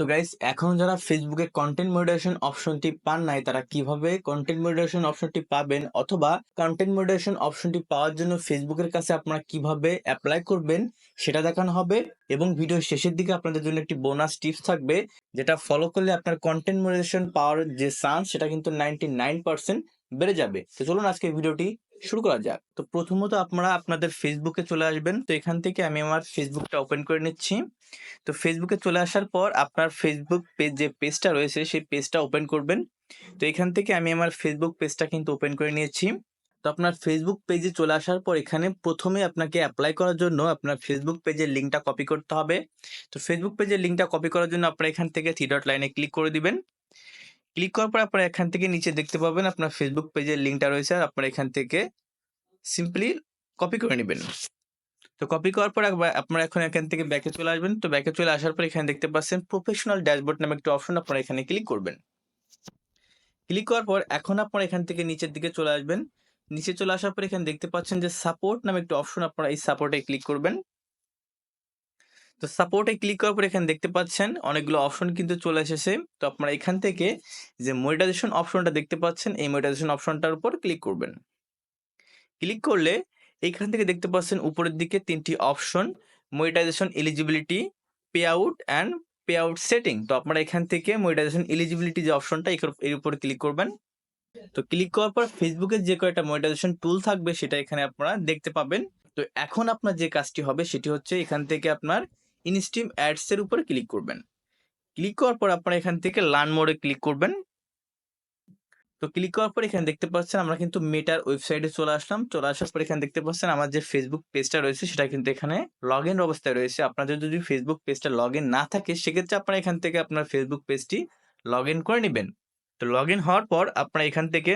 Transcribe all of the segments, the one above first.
তো গাইস এখন যারা ফেসবুকে কন্টেন্ট মডারেশন অপশনটি পান নাই, তারা কীভাবে কন্টেন্ট মডারেশন অপশনটি পাবেন? অথবা কন্টেন্ট মডারেশন অপশনটি পাওয়ার জন্য ফেসবুকের কাছে আপনারা কীভাবে অ্যাপ্লাই করবেন? সেটা দেখানো হবে। এবং ভিডিও শেষের দিকে আপনাদের জন্য একটি বোনাস টিপস থাকবে, যেটা ফলো করলে আপনার কন্টেন্ট মডারেশন পাওয়ার যে চান্স সেটা কিন্তু নাইনটি নাইন পার্সেন্ট বেড়ে যাবে। তো চলুন আজকে ভিডিওটি শুরু করা যাক। তো প্রথমত আপনারা আপনাদের ফেসবুকে চলে আসবেন। তো এখান থেকে আমি আমার ফেসবুকটা ওপেন করে নিচ্ছি। তো ফেসবুকে চলে আসার পর আপনার ফেসবুক পেজ যে পেজটা রয়েছে, সেই পেজটা ওপেন করবেন। তো এখান থেকে আমি আমার ফেসবুক পেজটা কিন্তু ওপেন করে নিয়েছি। তো আপনার ফেসবুক পেজে চলে আসার পর এখানে প্রথমে আপনাকে অ্যাপ্লাই করার জন্য আপনার ফেসবুক পেজের লিঙ্কটা কপি করতে হবে। তো ফেসবুক পেজের লিঙ্কটা কপি করার জন্য আপনারা এখান থেকে থ্রি ডট লাইনে ক্লিক করে দিবেন। ক্লিক করার পর আপনারা এখান থেকে নিচে দেখতে পাবেন আপনার ফেসবুক পেজের লিঙ্কটা রয়েছে, আর আপনারা এখান থেকে সিম্পলি কপি করে নেবেন। তো কপি করার পর আপনারা এখন এখান থেকে ব্যাকে চলে আসবেন। তো ব্যাকে চলে আসার পর এখানে দেখতে পাচ্ছেন প্রফেশনাল ড্যাশবোর্ড নামে একটা অপশন আপনারা এখানে ক্লিক করবেন। ক্লিক করার পর এখন আপনারা এখান থেকে নিচের দিকে চলে আসবেন। নিচে চলে আসার পর এখানে দেখতে পাচ্ছেন যে সাপোর্ট নামে একটা অপশন আপনারা এই সাপোর্টে ক্লিক করবেন। তো সাপোর্টে ক্লিক করার পর এখানে দেখতে পাচ্ছেন অনেকগুলো অপশন কিন্তু চলে এসেছে। তো আপনারা এখান থেকে যে মনিটাইজেশন অপশনটা দেখতে পাচ্ছেন, এই মনিটাইজেশন অপশনটার উপর ক্লিক করবেন। ক্লিক করলে এখান থেকে দেখতে পাচ্ছেন উপরের দিকে তিনটি option monetization eligibility pay out and pay out setting তো আপনারা এখান থেকে মনিটাইজেশন এলিজিবিলিটি যে অপশনটা এর উপর ক্লিক করবেন। তো ক্লিক করার পর ফেসবুকের যে কয়েকটা মনিটাইজেশন টুল থাকবে, সেটা এখানে আপনারা দেখতে পাবেন। তো এখন আপনার যে কাজটি হবে, সেটি হচ্ছে এখান থেকে আপনার ইনস্টিম অ্যাডস এর উপরে ক্লিক করবেন। ক্লিক করার পর আপনারা এখান থেকে লার্ন মোডে ক্লিক করবেন। তো ক্লিক করার পর এখানে দেখতে পাচ্ছেন আমরা কিন্তু মেটার ওয়েবসাইটে চলে আসলাম। চলে আসার পর এখানে দেখতে পাচ্ছেন আমার যে ফেসবুক পেজটা রয়েছে সেটা কিন্তু এখানে লগ ইন অবস্থায় রয়েছে। আপনাদের যদি ফেসবুক পেজটা লগ ইন না থাকে সেক্ষেত্রে আপনারা এখান থেকে আপনার ফেসবুক পেজটি লগ ইন করে নেবেন। তো লগ ইন হওয়ার পর আপনারা এখান থেকে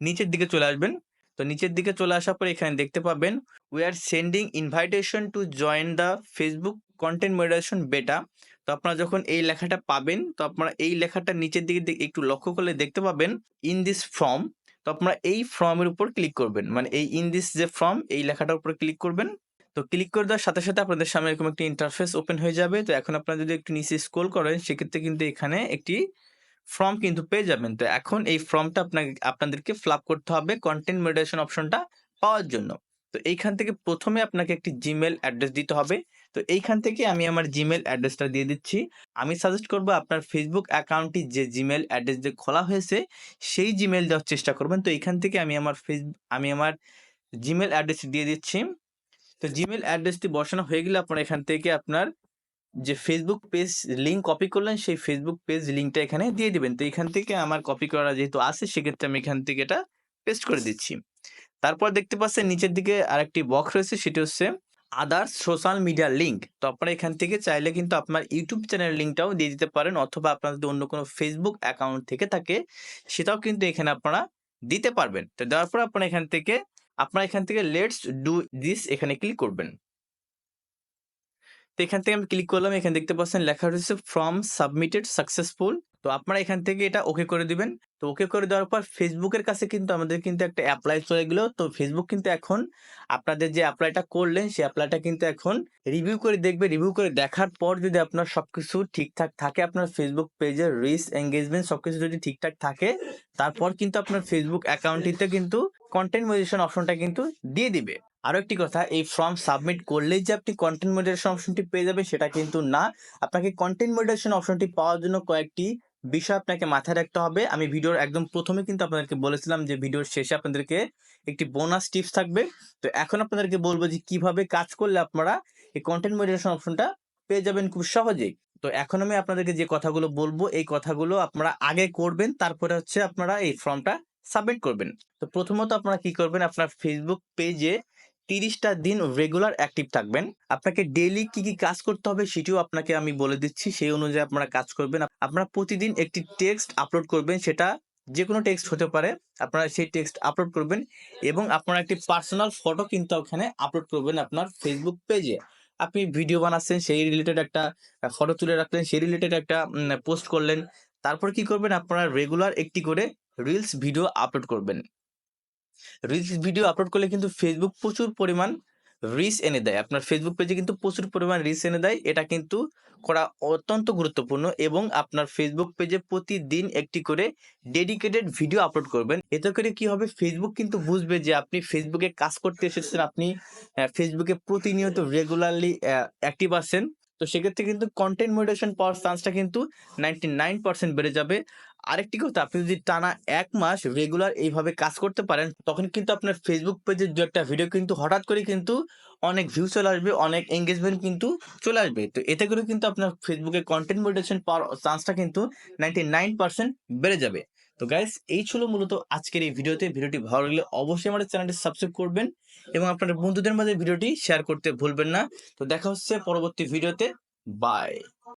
নিচের দিকে চলে আসবেন। তো নিচের দিকে চলে আসার পর এখানে দেখতে পাবেন we are sending invitation to join the Facebook content moderation beta তো আপনারা যখন এই লেখাটা পাবেন, তো আপনারা এই লেখাটা নিচের দিকে একটু লক্ষ্য করলে দেখতে পাবেন ইন দিস ফর্ম তো আপনারা এই ফর্মের উপর ক্লিক করবেন। মানে এই ইন দিস যে ফর্ম এই লেখাটার উপর ক্লিক করবেন। তো ক্লিক করে দেওয়ার সাথে সাথে আপনাদের সামনে এরকম একটি ইন্টারফেস ওপেন হয়ে যাবে। তো এখন আপনারা যদি একটু নিচে স্ক্রল করেন, সেক্ষেত্রে কিন্তু এখানে একটি ফর্ম কিন্তু পেয়ে যাবেন। তো এখন এই ফর্মটা আপনাকে, আপনাদেরকে ফ্লাপ করতে হবে কন্টেন্ট মডারেশন অপশনটা পাওয়ার জন্য। তো এইখান থেকে প্রথমে আপনাকে একটি জিমেল অ্যাড্রেস দিতে হবে। তো এইখান থেকে আমি আমার জিমেল অ্যাড্রেসটা দিয়ে দিচ্ছি। আমি সাজেস্ট করব আপনার ফেসবুক অ্যাকাউন্টটি যে জিমেল অ্যাড্রেস যে খোলা হয়েছে, সেই জিমেল দেওয়ার চেষ্টা করবেন। তো এইখান থেকে আমি আমার ফেসবুক আমি আমার জিমেল অ্যাড্রেস দিয়ে দিচ্ছি। তো জিমেল অ্যাড্রেসটি বসানো হয়ে গেলে আপনার এখান থেকে আপনার যে ফেসবুক পেজ লিঙ্ক কপি করলেন, সেই ফেসবুক পেজ লিঙ্কটা এখানে দিয়ে দিবেন। তো এখান থেকে আমার কপি করা যেহেতু আছে, সেক্ষেত্রে আমি এখান থেকে এটা পেস্ট করে দিচ্ছি। তারপর দেখতে পাচ্ছেন, নিচের দিকে আরেকটি বক্স রয়েছে, সেটি হচ্ছে আদার সোশ্যাল মিডিয়া লিঙ্ক তো আপনারা এখান থেকে চাইলে কিন্তু আপনার ইউটিউব চ্যানেল লিঙ্কটাও দিয়ে দিতে পারেন, অথবা আপনার যদি অন্য কোনো ফেসবুক অ্যাকাউন্ট থেকে থাকে, সেটাও কিন্তু এখানে আপনারা দিতে পারবেন। তো দেওয়ার পর আপনারা এখান থেকে, আপনারা এখান থেকে লেটস ডু দিস এখানে ক্লিক করবেন। এখান থেকে আমি ক্লিক করলাম, এখানে দেখতে পাচ্ছেন লেখা রয়েছে ফর্ম সাবমিটেড সাকসেসফুল তো আপনারা এখান থেকে এটা ওকে করে দিবেন। তো ওকে করে দেওয়ার পর ফেসবুকের কাছে কিন্তু আমাদের কিন্তু একটা অ্যাপ্লাই চলে গেলো। তো ফেসবুক কিন্তু এখন আপনাদের যে অ্যাপ্লাইটা করলেন, সেই অ্যাপ্লাইটা কিন্তু এখন রিভিউ করে দেখবে। রিভিউ করে দেখার পর যদি আপনার সবকিছু ঠিকঠাক থাকে, আপনার ফেসবুক পেজের রিস এঙ্গেজমেন্ট সবকিছু যদি ঠিকঠাক থাকে, তারপর কিন্তু আপনার ফেসবুক অ্যাকাউন্টটিতে কিন্তু কন্টেন্ট মডিটেশন অপশনটা কিন্তু দিয়ে দিবে। আরও একটি কথা, এই ফর্ম সাবমিট করলেই যে আপনি কন্টেন্ট মডিটেশন অপশনটি পেয়ে যাবেন সেটা কিন্তু না। আপনাকে কন্টেন্ট মডিটেশন অপশনটি পাওয়ার জন্য কয়েকটি বিষয় আপনাকে মাথায় রাখতে হবে। আমি ভিডিওর একদম প্রথমে কিন্তু আপনাদেরকে বলেছিলাম যে ভিডিওর শেষে আপনাদেরকে একটি বোনাস টিপস থাকবে। তো এখন আপনাদেরকে বলব যে কীভাবে কাজ করলে আপনারা এই কন্টেন্ট মডিটেশন অপশনটা পেয়ে যাবেন খুব সহজেই। তো এখন আমি আপনাদেরকে যে কথাগুলো বলব, এই কথাগুলো আপনারা আগে করবেন, তারপরে হচ্ছে আপনারা এই ফর্মটা সাবমিট করবেন। তো প্রথমত আপনারা কি করবেন, আপনার ফেসবুক পেজে তিরিশটা দিন রেগুলার অ্যাক্টিভ থাকবেন। আপনাকে ডেইলি কি কি কাজ করতে হবে সেটিও আপনাকে আমি বলে দিচ্ছি। সেই অনুযায়ী আপনারা কাজ করবেন। আপনারা প্রতিদিন একটি টেক্সট আপলোড করবেন। সেটা যে কোনো টেক্সট হতে পারে। আপনারা সেই টেক্সট আপলোড করবেন এবং আপনারা একটি পার্সোনাল ফটো কিন্তু ওখানে আপলোড করবেন আপনার ফেসবুক পেজে আপনি ভিডিও বানাচ্ছেন, সেই রিলেটেড একটা ফটো তুলে রাখলেন, সেই রিলেটেড একটা পোস্ট করলেন। তারপর কি করবেন? আপনারা রেগুলার একটি করে রিলস ভিডিও আপলোড করবেন। রিলস ভিডিও আপলোড করলে কিন্তু ফেসবুক প্রচুর পরিমাণ রিস এনে দেয়। আপনার ফেসবুক পেজে কিন্তু প্রচুর পরিমাণ রিস এনে দেয়। এটা কিন্তু করা অত্যন্ত গুরুত্বপূর্ণ এবং আপনার ফেসবুক পেজে প্রতিদিন একটি করে ডেডিকেটেড ভিডিও আপলোড করবেন। এতে করে কি হবে? ফেসবুক কিন্তু বুঝবে যে আপনি ফেসবুকে কাজ করতে এসেছেন, আপনি ফেসবুকে প্রতিনিয়ত রেগুলারলি অ্যাক্টিভ আছেন। তো সেক্ষেত্রে কিন্তু কন্টেন্ট মডারেশন পাওয়ার চান্সটা কিন্তু নাইনটি নাইন পার্সেন্ট বেড়ে যাবে। আরেকটি কথা, আপনি যদি টানা এক মাস রেগুলার এইভাবে কাজ করতে পারেন, তখন কিন্তু আপনার ফেসবুক পেজের দু একটা ভিডিও কিন্তু হঠাৎ করে কিন্তু অনেক ভিউ চলে আসবে, অনেক এঙ্গেজমেন্ট কিন্তু চলে আসবে। তো এতে করে কিন্তু আপনার ফেসবুকে কন্টেন্ট মডারেশন পাওয়ার চান্সটা কিন্তু নাইনটি নাইন পার্সেন্ট বেড়ে যাবে। তো গাইস এই ছিল মূলত আজকের এই ভিডিওতে। ভিডিওটি ভালো লাগলে অবশ্যই আমাদের চ্যানেলটি সাবস্ক্রাইব করবেন এবং আপনার বন্ধুদের মাঝে ভিডিওটি শেয়ার করতে ভুলবেন না। তো দেখা হচ্ছে পরবর্তী ভিডিওতে। বাই